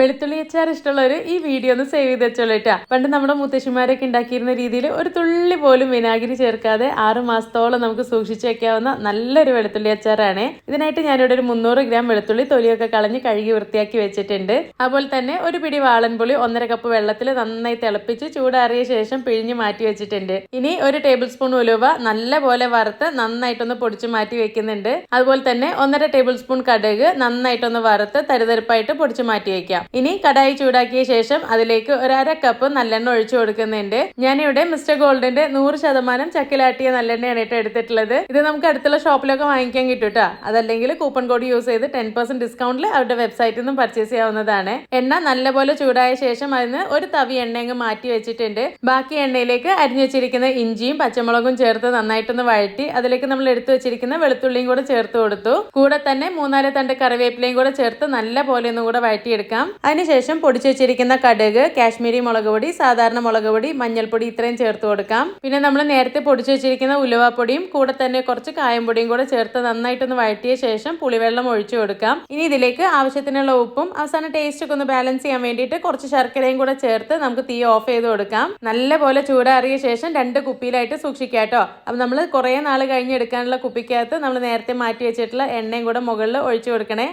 വെളുത്തുള്ളി അച്ചാർ ഇഷ്ടമുള്ളവർ ഈ വീഡിയോ ഒന്ന് സേവ് ചെയ്ത് വെച്ചോളൂട്ടാ പണ്ട് നമ്മുടെ മുത്തശ്ശിമാരൊക്കെ ഉണ്ടാക്കിയിരുന്ന രീതിയിൽ ഒരു തുള്ളി പോലും വിനാഗിരി ചേർക്കാതെ ആറ് മാസത്തോളം നമുക്ക് സൂക്ഷിച്ചു വെക്കാവുന്ന നല്ലൊരു വെളുത്തുള്ളി അച്ചാറാണ്. ഇതിനായിട്ട് ഞാനിവിടെ ഒരു മുന്നൂറ് ഗ്രാം വെളുത്തുള്ളി തൊലിയൊക്കെ കളഞ്ഞ് കഴുകി വൃത്തിയാക്കി വെച്ചിട്ടുണ്ട്. അതുപോലെ തന്നെ ഒരു പിടി വാളൻപുളി ഒന്നര കപ്പ് വെള്ളത്തിൽ നന്നായി തിളപ്പിച്ച് ചൂടാറിയ ശേഷം പിഴിഞ്ഞ് മാറ്റി വെച്ചിട്ടുണ്ട്. ഇനി ഒരു ടേബിൾ സ്പൂൺ ഉലുവ നല്ല പോലെ വറുത്ത് നന്നായിട്ടൊന്ന് പൊടിച്ച് മാറ്റി വെക്കുന്നുണ്ട്. അതുപോലെ തന്നെ ഒന്നര ടേബിൾ സ്പൂൺ കടുക് നന്നായിട്ടൊന്ന് വറുത്ത് തരിതരിപ്പായിട്ട് പൊടിച്ച് മാറ്റി വെക്കാം. ഇനി കടായി ചൂടാക്കിയ ശേഷം അതിലേക്ക് ഒരു അര കപ്പ് നല്ലെണ്ണ ഒഴിച്ചു കൊടുക്കുന്നുണ്ട്. ഞാനിവിടെ മിസ്റ്റർ ഗോൾഡിന്റെ നൂറ് ശതമാനം ചക്കിലാട്ടിയ നല്ലെണ്ണയാണ് കേട്ടോ എടുത്തിട്ടുള്ളത്. ഇത് നമുക്ക് അടുത്തുള്ള ഷോപ്പിലൊക്കെ വാങ്ങിക്കാൻ കിട്ടും കേട്ടോ അതല്ലെങ്കിൽ കൂപ്പൺ കോഡ് യൂസ് ചെയ്ത് ടെൻ പെർസെന്റ് ഡിസ്കൗണ്ടിൽ അവരുടെ വെബ്സൈറ്റിൽ നിന്നും പർച്ചേസ് ചെയ്യാവുന്നതാണ്. എണ്ണ നല്ലപോലെ ചൂടായ ശേഷം അതിന് ഒരു തവി എണ്ണ മാറ്റി വെച്ചിട്ടുണ്ട്. ബാക്കി എണ്ണയിലേക്ക് അരിഞ്ഞു വെച്ചിരിക്കുന്ന ഇഞ്ചിയും പച്ചമുളകും ചേർത്ത് നന്നായിട്ടൊന്ന് വഴറ്റി അതിലേക്ക് നമ്മൾ എടുത്തു വെച്ചിരിക്കുന്ന വെളുത്തുള്ളിയും കൂടെ ചേർത്ത് കൊടുത്തു. കൂടെ തന്നെ മൂന്നാൽ തണ്ട് കറിവേപ്പിലയും കൂടെ ചേർത്ത് നല്ല പോലെ ഒന്നും കൂടെ വഴറ്റിയെടുക്കാം. അതിനുശേഷം പൊടിച്ചു വെച്ചിരിക്കുന്ന കടുക് കാശ്മീരി മുളക് പൊടി സാധാരണ മുളക് പൊടി മഞ്ഞൾപ്പൊടി ഇത്രയും ചേർത്ത് കൊടുക്കാം. പിന്നെ നമ്മൾ നേരത്തെ പൊടിച്ചു വെച്ചിരിക്കുന്ന ഉലുവാപ്പൊടിയും കൂടെ തന്നെ കുറച്ച് കായംപൊടിയും കൂടെ ചേർത്ത് നന്നായിട്ടൊന്ന് വഴറ്റിയ ശേഷം പുളിവെള്ളം ഒഴിച്ചു കൊടുക്കാം. ഇനി ഇതിലേക്ക് ആവശ്യത്തിനുള്ള ഉപ്പും അവസാന ടേസ്റ്റ് ഒക്കെ ഒന്ന് ബാലൻസ് ചെയ്യാൻ വേണ്ടിയിട്ട് കുറച്ച് ശർക്കരയും കൂടെ ചേർത്ത് നമുക്ക് തീ ഓഫ് ചെയ്ത് കൊടുക്കാം. നല്ലപോലെ ചൂടാറിയ ശേഷം രണ്ട് കുപ്പിയിലായിട്ട് സൂക്ഷിക്കാം കേട്ടോ. അപ്പം നമ്മൾ കുറേ നാൾ കഴിഞ്ഞ് എടുക്കാനുള്ള കുപ്പിക്കകത്ത് നമ്മൾ നേരത്തെ മാറ്റി വെച്ചിട്ടുള്ള എണ്ണയും കൂടെ മുകളിൽ ഒഴിച്ചു കൊടുക്കണേ.